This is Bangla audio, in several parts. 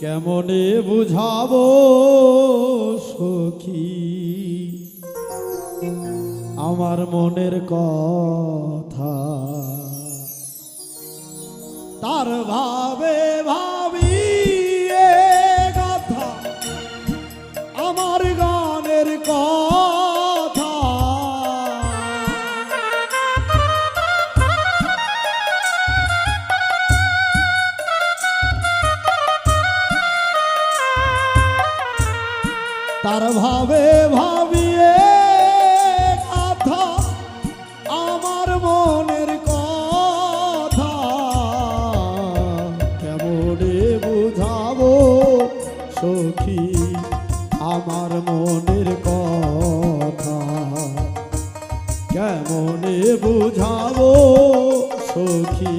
কেমনে বুঝাব সখী? আমার মনের কথা। তার ভাবে ভাবি তার ভাবে ভাবিয়ে কথা আমার মনের কথা কেমনে বুঝাবো সখী আমার মনের কথা? কেমনে বুঝাবো সখী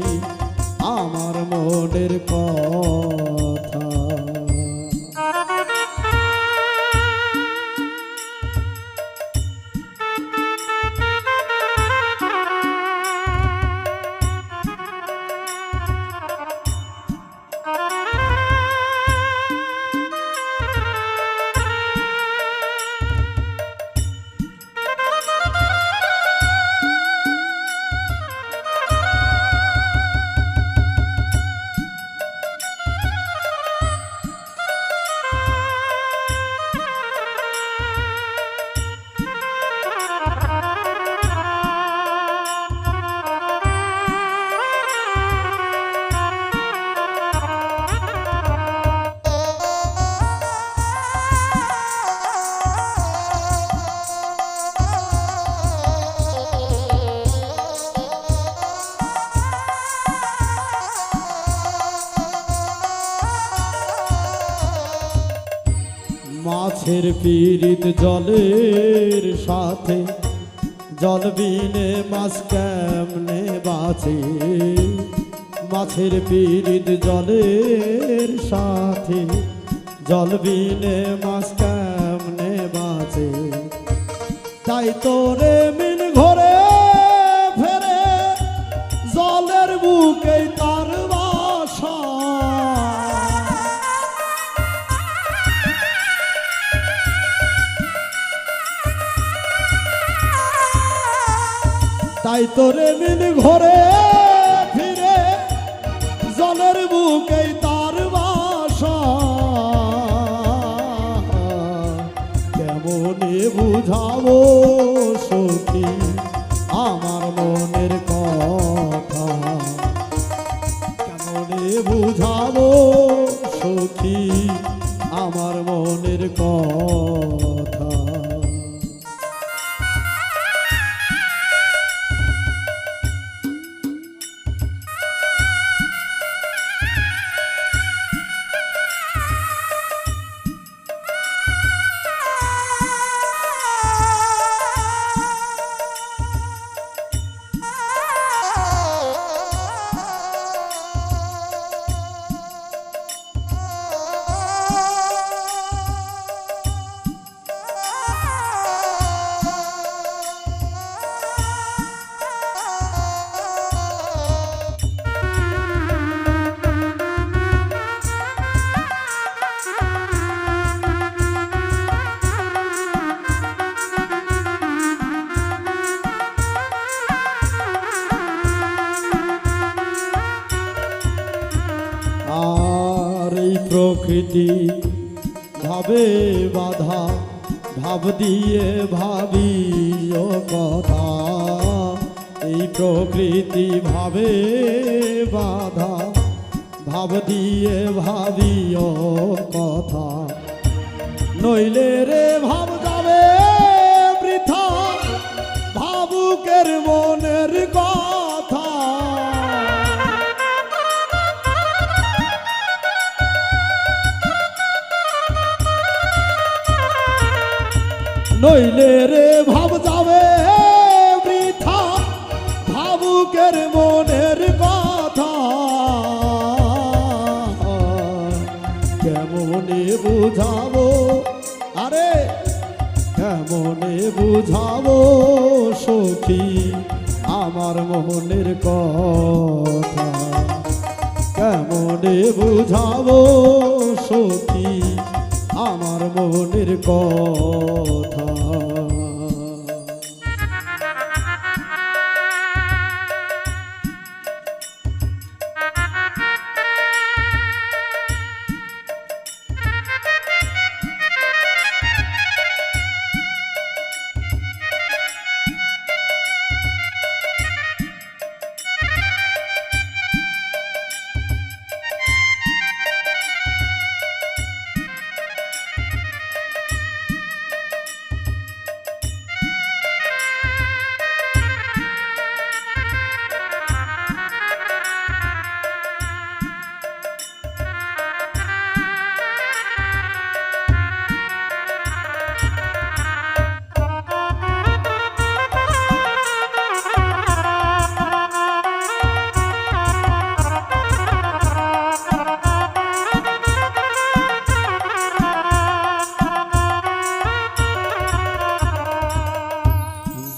আমার মনের কথা? মাছের পিরিত জলের সাথে, জল বিনে মাছ কেমনে বাঁচে? মাছের পিরিত জলের সাথে, জল বিনে মাছ কেমনে বাঁচে? তাই তোরে মিন ঘরে ফেরে, জলের বুকে তাই তোরে মিন ঘরে ফিরে, জলের বুকে তার বাসা। কেমনে বুঝাবো সখী আমার মনের কথা? কেমনে বুঝাবো সখী আমার মনের কথা? আর এই প্রকৃতি ভাবে বাধা, ভাব দিয়ে ভাবি ও কথা। এই প্রকৃতি ভাবে বাধা, ভাব দিয়ে ভাবি ও কথা। নইলে রে ভাব নইলে রে ভাব যাবে বৃথা। ভাবুকের মনের কথা। কেমনে বুঝাবো? আরে, কেমনে বুঝাবো সখী? আমার মনের কথা। কেমনে বুঝাবো সখী? আমার মনের কথা।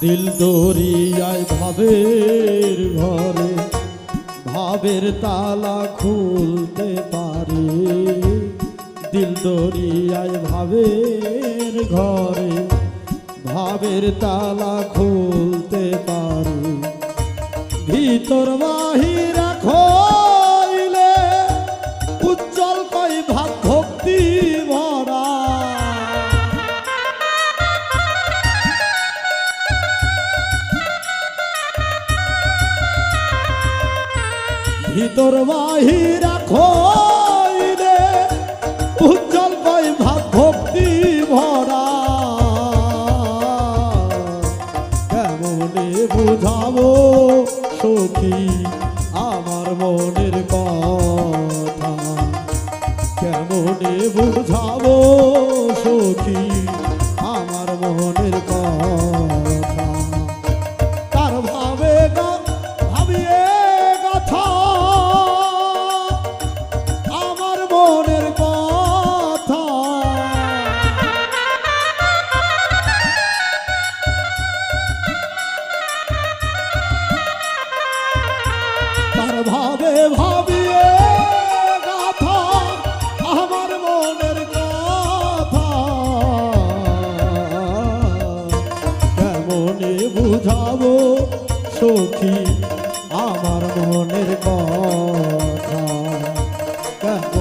দিল দরিয়ায় ভাবের ঘরে, ভাবের তালা খুলতে পারে। দিল দরিয়ায় ভাবের ঘরে, ভাবের তালা খুলতে পারে। ভিতর বাহিরা খইলে উজ্জ্বল কই ভাব ভিতর বাহিরা খইলে উজ্জ্বল কই ভাব ভক্তি ভরা। কেমনে বুঝাবো সখী, আমার মনের কথা? কেমনে বুঝাবো সখী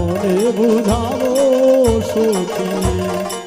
કોને બુધાવો સોચી